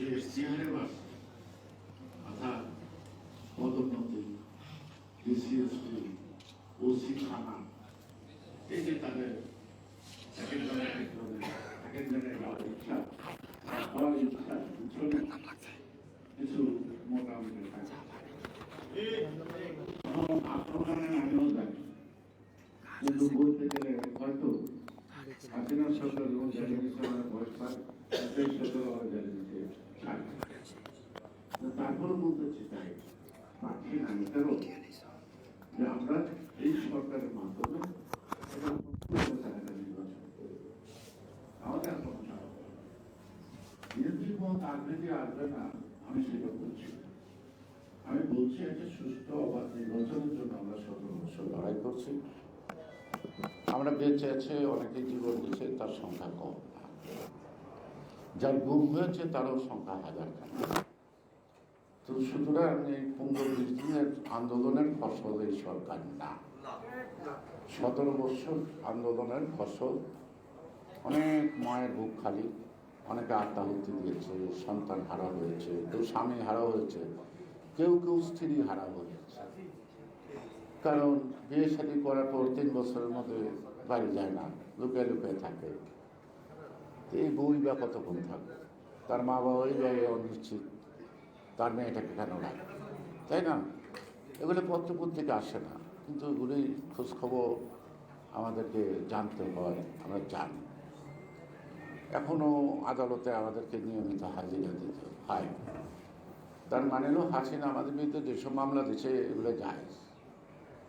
যে সিআরএস অর্থাৎ পদোন্নতি ডিসিএসপি ওসি থানা এই যে তাদের সেকেন্ড জায়গায় ইচ্ছা হওয়ার ইচ্ছা কিছু মোটামুটি আপনারা আমিও জানি কিন্তু বলতে গেলে হয়তো হাসিনা সরকার এবং বয়স পায় তারপরে বলতেছি তাই পাচ্ছি না এটারও যে আমরা এই সরকারের মাধ্যমে মত না আমি আমি একটা সুস্থ আমরা লড়াই করছি আমরা বেঁচে আছে অনেকে জীবন দিয়েছে, তার সংখ্যা কম। যার গুম হয়েছে তারও সংখ্যা হাজার তো সুতরাং এই পনেরো বিশ দিনের আন্দোলনের ফসল এই সরকার না। সতেরো বছর আন্দোলনের ফসল। অনেক মায়ের বুক খালি, অনেকে আত্মাহুতি দিয়েছে, সন্তান হারা হয়েছে, কেউ স্বামী হারা হয়েছে, কেউ কেউ স্ত্রী হারা হয়েছে। কারণ বিয়ে শাদী করার পর তিন বছরের মধ্যে বাড়ি যায় না, লুকিয়ে লুকিয়ে থাকে। এই বই বা কতক্ষণ থাকবে? তার মা বাবা ওই জায়গায় অনিশ্চিত। তার মেয়েটাকে কেন রাখবে তাই না? এগুলো পত্র পত্রিকা আসে না। কিন্তু এগুলি খোঁজখবর আমাদেরকে জানতে হয়, আমরা জানি। এখনও আদালতে আমাদেরকে নিয়মিত হাজিরা দিতে হয়। তার মানে হলো হাসিনা আমাদের বিরুদ্ধে যেসব মামলা দিচ্ছে এগুলো যায়।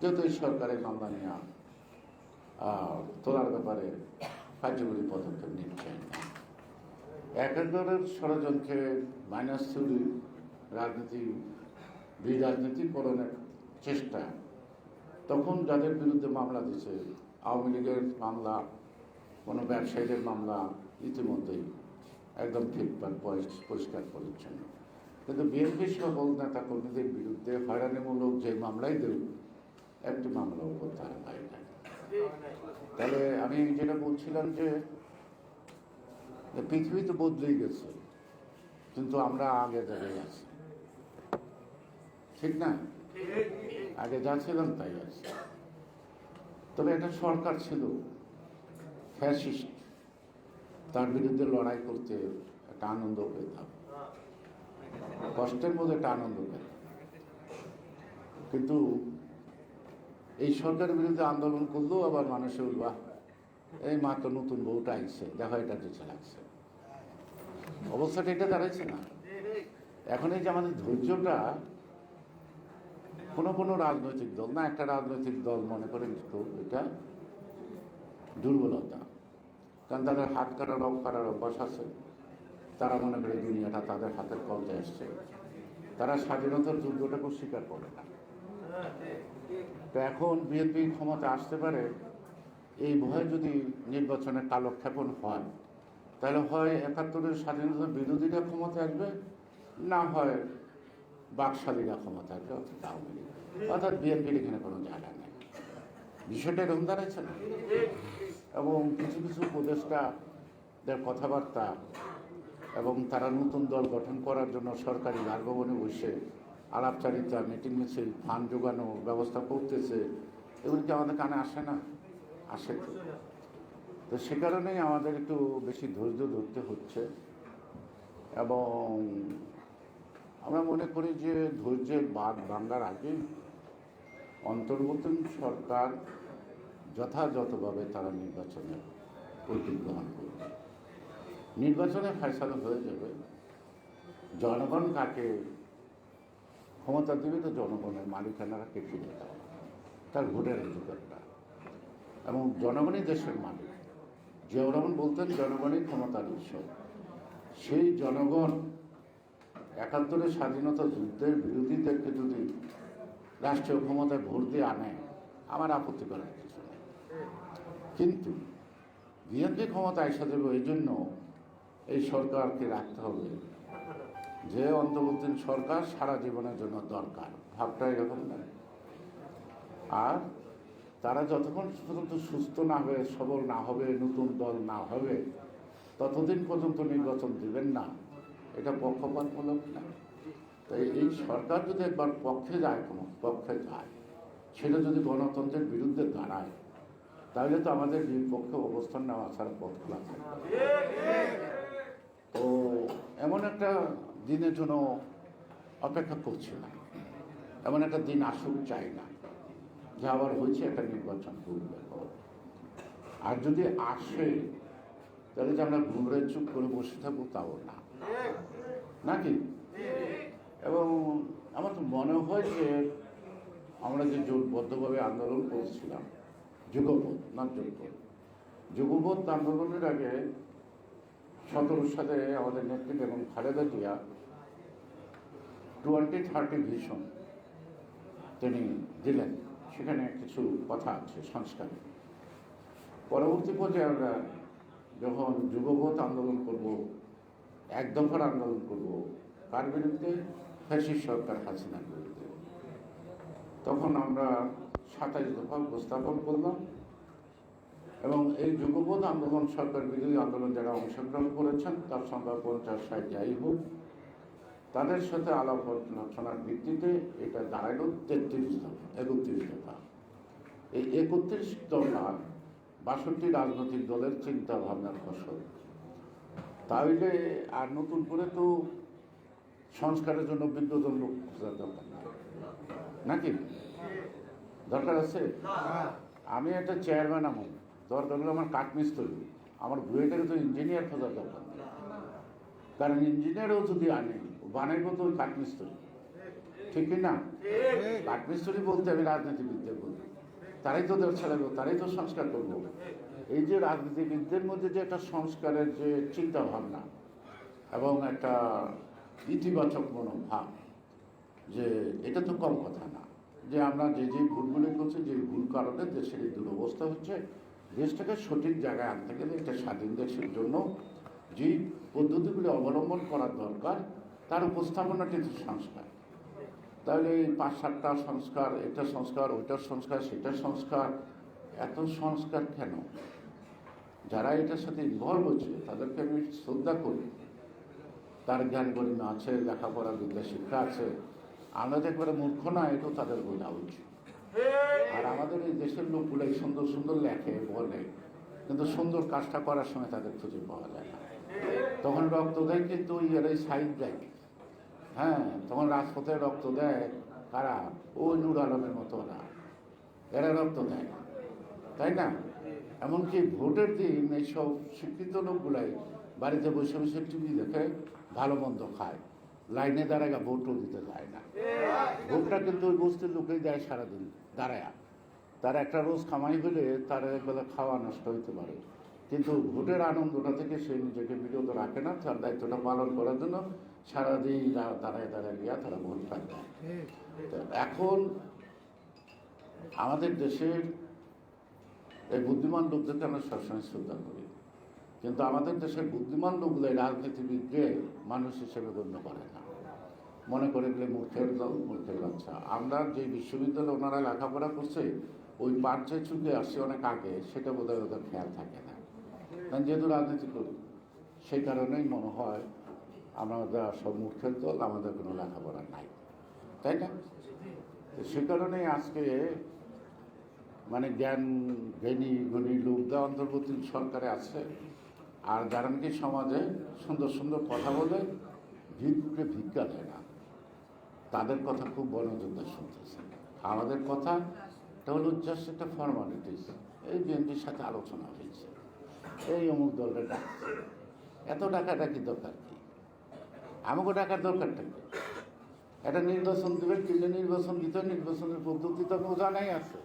যেহেতু সরকারের মামলা নেওয়া তোলার ব্যাপারে কার্যকরী পদক্ষেপ নিচ্ছেন এক একজনের ষড়যন্ত্রে মাইনাস থিওরি রাজনীতি বিরাজনীতিকরণের চেষ্টা। তখন যাদের বিরুদ্ধে মামলা দিছে আওয়ামী লীগের মামলা, কোনো ব্যবসায়ীদের মামলা, ইতিমধ্যেই একদম পরিষ- পরিষ্কার পরিচ্ছন্ন। কিন্তু বিএনপি সকল নেতা কর্মীদের বিরুদ্ধে হয়রানিমূলক যে মামলাই দেব একটি মামলাও প্রত্যাহার হয় না তাহলে আমি যেটা বলছিলাম যে পৃথিবী তো বদলেই গেছে, কিন্তু আমরা আগে জায়গায় আছি। ঠিক না? আগে যা ছিলাম তাই আছে। তবে একটা সরকার ছিল, ফ্যাসিস্ট। তার বিরুদ্ধে লড়াই করতে একটা আনন্দ পেতাম। কষ্টের মধ্যে একটা আনন্দ পেতাম। কিন্তু এই সরকারের বিরুদ্ধে আন্দোলন করলেও আবার মানুষের উল্লাহ এই মাত্র নতুন বউটা আইছে, দেখো এটা দিচ্ছে লাগছে অবস্থাটা এটা দাঁড়াইছে না। এখন এই যে আমাদের ধৈর্যটা, কোনো কোনো রাজনৈতিক দল, না একটা রাজনৈতিক দল মনে করেন তো এটা দুর্বলতা। কারণ তাদের হাত কাটার রব কাটার অভ্যাস আছে। তারা মনে করে দুনিয়াটা তাদের হাতের কবজা এসছে। তারা স্বাধীনতার যুদ্ধটাকেও স্বীকার করে না। তো এখন বিএনপি ক্ষমতা আসতে পারে, এই ভয়ে যদি নির্বাচনে কালক্ষেপণ হয়, তাহলে হয় একাত্তরের স্বাধীনতা বিরোধীরা ক্ষমতা আসবে, না হয় বাকশালীরা ক্ষমতা আসবে, অর্থাৎ আওয়ামী লীগ। অর্থাৎ বিএনপির এখানে কোনো জায়গা নেই। বিষয়টা এরকম দাঁড়াচ্ছে না। এবং কিছু কিছু উপদেষ্টাদের কথাবার্তা এবং তারা নতুন দল গঠন করার জন্য সরকারি বাসভবনে বসে আলাপচারিতা মিটিং মিছিল ফান্ড জোগানো ব্যবস্থা করতেছে, এগুলি কি আমাদের কানে আসে না? আসে তো। তো সে কারণেই আমাদের একটু বেশি ধৈর্য ধরতে হচ্ছে। এবং আমরা মনে করি যে ধৈর্যের বাদ ভাঙ্গার আগে অন্তর্বর্তী সরকার যথাযথভাবে তারা নির্বাচনের প্রতীক গ্রহণ করবে। নির্বাচনে ফয়সালা হয়ে যাবে। জনগণ কাকে ক্ষমতা দেবে তো জনগণের মালিকানারা কে ফিরে দেওয়া তার ভোটের অধিকারটা। এবং জনগণই দেশের মালিক। জিয়াউর রহমান বলতেন, জনগণই ক্ষমতার উৎস। সেই জনগণ একাত্তরের স্বাধীনতা যুদ্ধের বিরোধীদেরকে যদি রাষ্ট্রীয় ক্ষমতায় ভোট দিয়ে আনে, আমার আপত্তি করার কিছু নেই। কিন্তু বিএনপি ক্ষমতা এসে দেবে এই জন্য এই সরকারকে রাখতে হবে। যে অন্তর্বর্তী সরকার সারা জীবনের জন্য দরকার। ভাবটা এরকম না। আর তারা যতক্ষণ পর্যন্ত সুস্থ না হবে, সবল না হবে, নতুন দল না হবে, ততদিন পর্যন্ত নির্বাচন দেবেন না। এটা পক্ষপাতমূলক না। তাই এই সরকার যদি একবার পক্ষে যায়, কোনো পক্ষে যায়, সেটা যদি গণতন্ত্রের বিরুদ্ধে দাঁড়ায়, তাহলে তো আমাদের বিপক্ষে অবস্থান নেওয়া ছাড়া পথ খোলা তো এমন একটা দিনের জন্য অপেক্ষা করছি না। এমন একটা দিন আসুক, চাই না। যে আবার হয়েছে, একটা নির্বাচন করবে আর যদি আসে, তাহলে যে আমরা ঘুমরে চুপ করে বসে থাকব, তাও না। নাকি? এবং আমার তো মনে হয় যে আমরা যে জোটবদ্ধভাবে আন্দোলন করেছিলাম যুগপথ না যুগপথ যুগপথ আন্দোলনের আগে সতেরো সালে আমাদের নেতৃত্ব এবং Khaleda Zia twenty thirty vision তিনি দিলেন। সেখানে কিছু কথা আছে, সংস্কারে। পরবর্তী পর্যায়ে আমরা যখন যুগপথ আন্দোলন করব, এক দফার আন্দোলন করব কার বিরুদ্ধে ফ্যাসিস সরকার হাসিনার বিরুদ্ধে। তখন আমরা সাতাইশ দফা উপস্থাপন করলাম এবং এই যুগপথ আন্দোলন সরকার বিরোধী আন্দোলন যারা অংশগ্রহণ করেছেন, তার সংখ্যা পঞ্চাশ ষাট যাই হোক তাদের সাথে আলাপ আলোচনার ভিত্তিতে এটা দাঁড়াইল তেত্রিশ দফা, একত্রিশ দফা। এই একত্রিশ দফা বাষট্টি রাজনৈতিক দলের চিন্তা ভাবনার ফসল। তাহলে আর নতুন করে তো সংস্কারের জন্য বিদ্যুতের লোক খোঁজার দরকার নেই। নাকি? দরকার আছে? আমি একটা চেয়ারম্যান আমার দরকার হলে আমার কাঠমিস্ত্রি আমার বুয়েটাকে তো ইঞ্জিনিয়ার খোঁজার দরকার কারণ ইঞ্জিনিয়ারও যদি আনে বানাইব তো ওই কাঠমিস্ত্রি। ঠিক না? কাঠমিস্ত্রি বলতে আমি রাজনীতিবিদদের বলি। তারাই তো দেশ চালাবো, তারাই তো সংস্কার করব। এই যে রাজনীতিবিদদের মধ্যে যে একটা সংস্কারের যে চিন্তা ভাবনা এবং একটা ইতিবাচক মনোভাব, যে এটা তো কম কথা না, যে আমরা যে যে ভুলগুলি করছি, যে ভুল কারণে দেশের এই দুরবস্থা হচ্ছে, দেশটাকে সঠিক জায়গায় আনতে গেলে একটা স্বাধীন দেশের জন্য যে পদ্ধতিগুলি অবলম্বন করার দরকার তার উপস্থাপনাটি তো সংস্কার। তাহলে এই পাঁচ সাতটা সংস্কার এটা সংস্কার ওইটার সংস্কার সেটার সংস্কার এত সংস্কার কেন? যারা এটার সাথে ইনভলভ হচ্ছে তাদেরকে আমি শ্রদ্ধা করি। তার জ্ঞান গরিমা আছে লেখাপড়া বিদ্যা শিক্ষা আছে। আমরা একবারে মূর্খ না এটাও তাদের বোঝা উচিত। আর আমাদের এই দেশের লোকগুলো এই সুন্দর সুন্দর লেখে বলে। কিন্তু সুন্দর কাজটা করার সময় তাদের খুঁজে পাওয়া যায় না। তখন রক্ত দেয় কিন্তু এরাই সাইড দেয়। হ্যাঁ তখন রাজপথে রক্ত দেয় কারা? ওই নূর আলমের মতো না এরা রক্ত দেয়, তাই না? এমনকি ভোটের দিন এইসব শিক্ষিত লোকগুলাই বাড়িতে বসে বসে টিভি দেখে ভালো মন্দ খায়। লাইনে দাঁড়ায় ভোটও দিতে যায় না। ভোটটা কিন্তু ওই বস্তির লোকেই দেয় সারাদিন দাঁড়ায় তার একটা রোজ কামাই হলে তার একবেলা খাওয়া নষ্ট হইতে পারে। কিন্তু ভোটের আনন্দটা থেকে সে নিজেকে বিরত রাখে না, তার দায়িত্বটা পালন করার জন্য সারাদিন দাঁড়ায় দাঁড়ায় গিয়া তারা ভোট পায়। এখন আমাদের দেশের এই বুদ্ধিমান লোকদেরকে আমরা সবসময় শ্রদ্ধা করি। কিন্তু আমাদের দেশের বুদ্ধিমান লোকগুলো রাজনীতিবিদকে মানুষ হিসেবে গণ্য করে না। মনে করে গেলে মূর্খের দল, মূর্খের বাচ্চা। আমরা যে বিশ্ববিদ্যালয়ে ওনারা লেখাপড়া করছে, ওই যে চুকে আসছে অনেক আগে, সেটা বোধহয় ওদের খেয়াল থাকে না। কারণ যেহেতু রাজনীতি করি, সেই কারণেই মনে হয় আমরা সব মূর্খের দল আমাদের কোনো লেখাপড়া নাই। তাই না? সে কারণেই আজকে মানে জ্ঞান জ্ঞানী গুণী লোকদা অন্তর্বর্তী সরকারে আছে। আর যারা নাকি সমাজে সুন্দর সুন্দর কথা বলে ভিক্ষে ভিক্ষা দেয় না, তাদের কথা খুব বনযোদ্ধা শুনতেছে। আমাদের কথা হলো জাস্ট একটা ফর্মালিটিস এই বিএনপির সাথে আলোচনা হয়েছে। এই অমুক ডাকছে এত টাকাটা কি দরকার কি? আমাকে টাকার দরকারটা কি? একটা নির্বাচন দেবেন কিনে নির্বাচন দিতে নির্বাচনের পদ্ধতি তো জানাই আছে।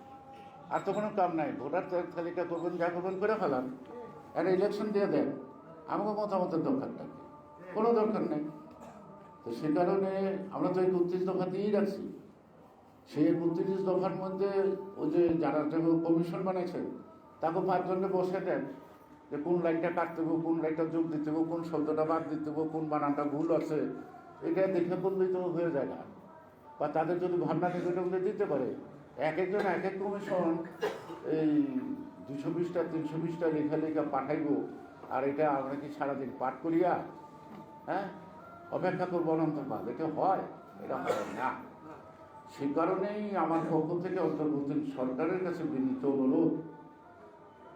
আর তো কোনো কাম নাই, ভোটার তালিকা করবেন, যা করবেন করে ফেলান। একটা ইলেকশন দিয়ে দেন, আমাকে মতামতের দরকারটা কি? কোনো দরকার নেই। তো সে কারণে আমরা তো এই বত্রিশ দফা দিয়েই রাখছি সেই বত্রিশ দফার মধ্যে ওই যে যারা কমিশন বানাইছে তাকে পাঁচজনকে বসে দেন। যে কোন লাইনটা কাটতে হবে কোন লাইনটা যোগ দিতে হবে কোন শব্দটা বাদ দিতে হবে কোন বানানটা ভুল আছে, এটা দেখে বললেই তো হয়ে যায় না। বা তাদের যদি ভাবনা থেকে ওটা বলে দিতে পারে। এক একজন এক এক কমিশন এই দুশো বিশটা, তিনশো বিশটা লেখা লেখা পাঠাইবো, আর এটা আমরা কি সারাদিন পাঠ করিয়া হ্যাঁ? অপেক্ষা করব অনন্তকাল। এটা হয় এটা হয় না। সে কারণেই আমার পক্ষ থেকে অন্তর্বর্তী সরকারের কাছে বিনীত অনুরোধ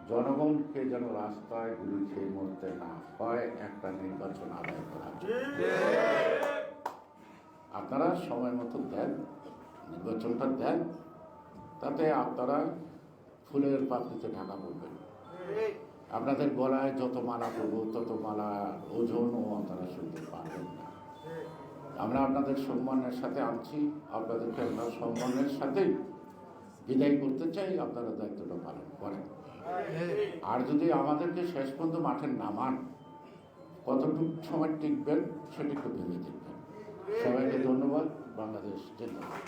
জনগণকে যেন রাস্তায় গুলি খেয়ে মরতে না হয় একটা নির্বাচন আদায় করা আপনারা সময় মতো দেন, নির্বাচনটা দেন, তাতে আপনারা ফুলের পাখিতে ঢাকা পড়বেন। আপনাদের গলায় যত মালা করব তত মালা ওজনও আপনারা শুনতে পারবেন না। আমরা আপনাদের সম্মানের সাথে আনছি, আপনাদেরকে আমরা সম্মানের সাথেই বিদায় করতে চাই, আপনারা দায়িত্বটা পালন করেন। আর যদি আমাদেরকে শেষ পর্যন্ত মাঠে নামান, কতটুকু সময় টিকবেন সেটা একটু ভেবে দেখবেন। সবাইকে ধন্যবাদ, বাংলাদেশ জিন্দাবাদ।